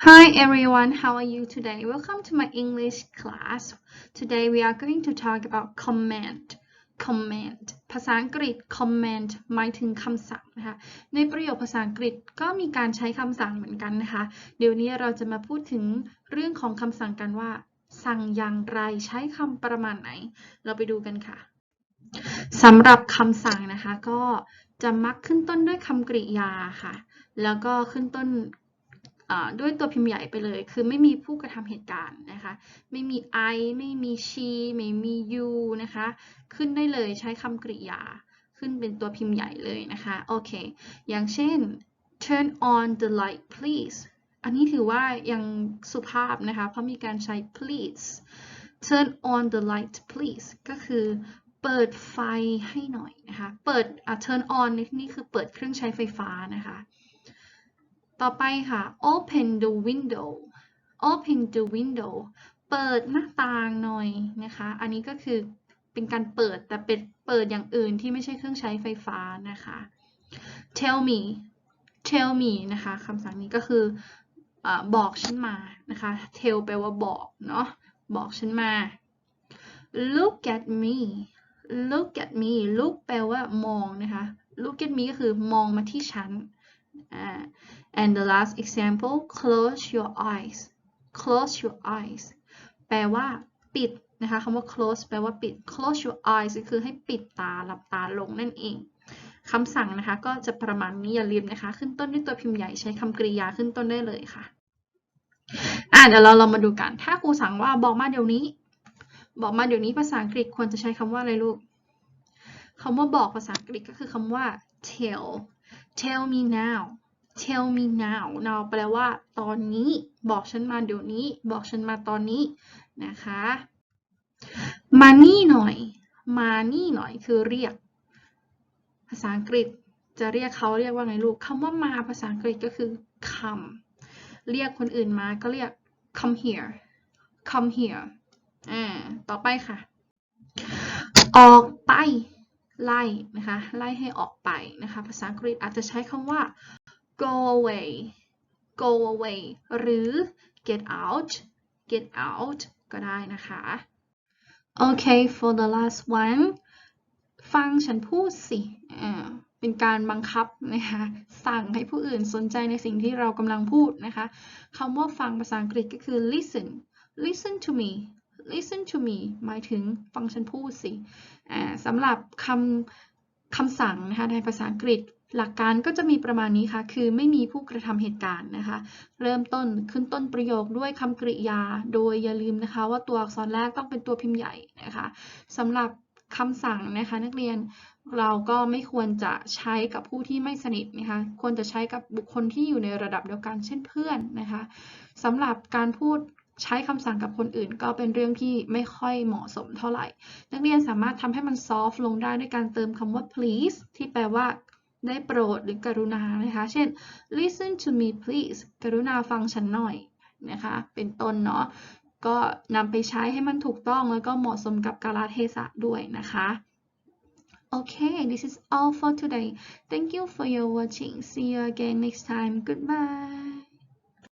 Hi everyone, how are you today? Welcome to my English class. Today we are going to talk about command. command ภาษาอังกฤษ command หมายถึงคำสั่งนะคะ ในประโยคภาษาอังกฤษก็มีการใช้คำสั่งเหมือนกันนะคะ เดี๋ยวนี้เราจะมาพูดถึงเรื่องของคำสั่งกันว่า สั่งอย่างไรใช้คำประมาณไหน เราไปดูกันค่ะสำหรับคำสั่งนะคะก็จะมักขึ้นต้นด้วยคำกริยาค่ะ แล้วก็ขึ้นต้น ด้วยตัวพิมพ์ใหญ่ไปเลย คือไม่มีผู้กระทำเหตุการณ์นะคะ ไม่มี I ไม่มี she ไม่มี you นะคะ ขึ้นได้เลยใช้คำกริยา ขึ้นเป็นตัวพิมพ์ใหญ่เลยนะคะ โอเค อย่างเช่น turn on the light please อันนี้ถือว่ายังสุภาพนะคะ เพราะมีการใช้ please turn on the light please ก็คือเปิดไฟให้หน่อยนะคะ เปิด turn on ในที่นี่คือเปิดเครื่องใช้ไฟฟ้านะคะ ต่อไปค่ะ open the window open the window เปิดหน้าต่างหน่อยนะคะ อันนี้ก็คือเป็นการเปิดแต่เป็นเปิดอย่างอื่นที่ไม่ใช่เครื่องใช้ไฟฟ้านะคะ tell me tell me นะคะคำสั่งนี้ก็คืออบอกฉันมานะคะ tell แปลว่าบอกเนาะบอกฉันมา look at me look at me look แปลว่ามองนะคะ look at me ก็คือมองมาที่ฉัน and the last example close your eyes close your eyes แปลว่า ปิดนะคะคำว่า close แปลว่าปิด close your eyes คือให้ปิดตาหลับตาลงนั่นเองคำสั่งนะคะ ก็จะประมาณนี้อย่าลืมนะคะ ขึ้นต้นด้วยตัวพิมพ์ใหญ่ใช้คำกริยาขึ้นต้นได้เลยค่ะอะเดี๋ยวเราเรามาดูกัน ถ้าครูสั่งว่าบอกมาเดี๋ยวนี้ บอกมาเดี๋ยวนี้ภาษาอังกฤษควรจะใช้คำว่าอะไรลูกคำว่าบอกภาษาอังกฤษก็คือคำว่า tell tell me now tell me now now แปลว่า ตอนนี้ บอกฉันมาเดี๋ยวนี้ บอกฉันมาตอนนี้นะคะ มานี่หน่อย มานี่หน่อยคือเรียก ภาษาอังกฤษจะเรียกเขาเรียกว่าไงลูกคำว่ามาภาษาอังกฤษก็คือ come เรียกคนอื่นมาก็เรียก come here come here อ่า ต่อไปค่ะ ออกไป ไล่นะคะ ไล่ให้ออกไปนะคะ ภาษาอังกฤษอาจจะใช้คำว่า go away go away หรือ get out get out ก็ได้นะคะโอเค for the last one ฟังฉันพูดสิ เป็นการบังคับนะคะ สั่งให้ผู้อื่นสนใจในสิ่งที่เรากำลังพูดนะคะ คำว่าฟังภาษาอังกฤษก็คือ listen listen to me listen to me หมายถึงฟังฉันพูดสิอ่าสำหรับคำคำสั่งนะคะในภาษาอังกฤษหลักการก็จะมีประมาณนี้ค่ะ คือไม่มีผู้กระทำเหตุการณ์นะคะ เริ่มต้นขึ้นต้นประโยคด้วยคำกริยา โดยอย่าลืมนะคะว่าตัวอักษรแรกต้องเป็นตัวพิมพ์ใหญ่นะคะสำหรับคำสั่งนะคะนักเรียนเราก็ไม่ควรจะใช้กับผู้ที่ไม่สนิทนะคะ ควรจะใช้กับบุคคลที่อยู่ในระดับเดียวกันเช่นเพื่อนนะคะสำหรับการพูด ใช้คำสั่งกับคนอื่น ก็เป็นเรื่องที่ไม่ค่อยเหมาะสมเท่าไหร่ นักเรียนสามารถทำให้มันซอฟลงได้ด้วยการเติมคำว่า please ที่แปลว่าได้โปรดหรือกรุณานะคะ เช่น listen to me please กรุณาฟังฉันหน่อยนะคะ เป็นต้นเนาะ ก็นำไปใช้ให้มันถูกต้องแล้วก็เหมาะสมกับกาลเทศะด้วยนะคะ Okay, this is all for today. Thank you for your watching. See you again next time. Goodbye.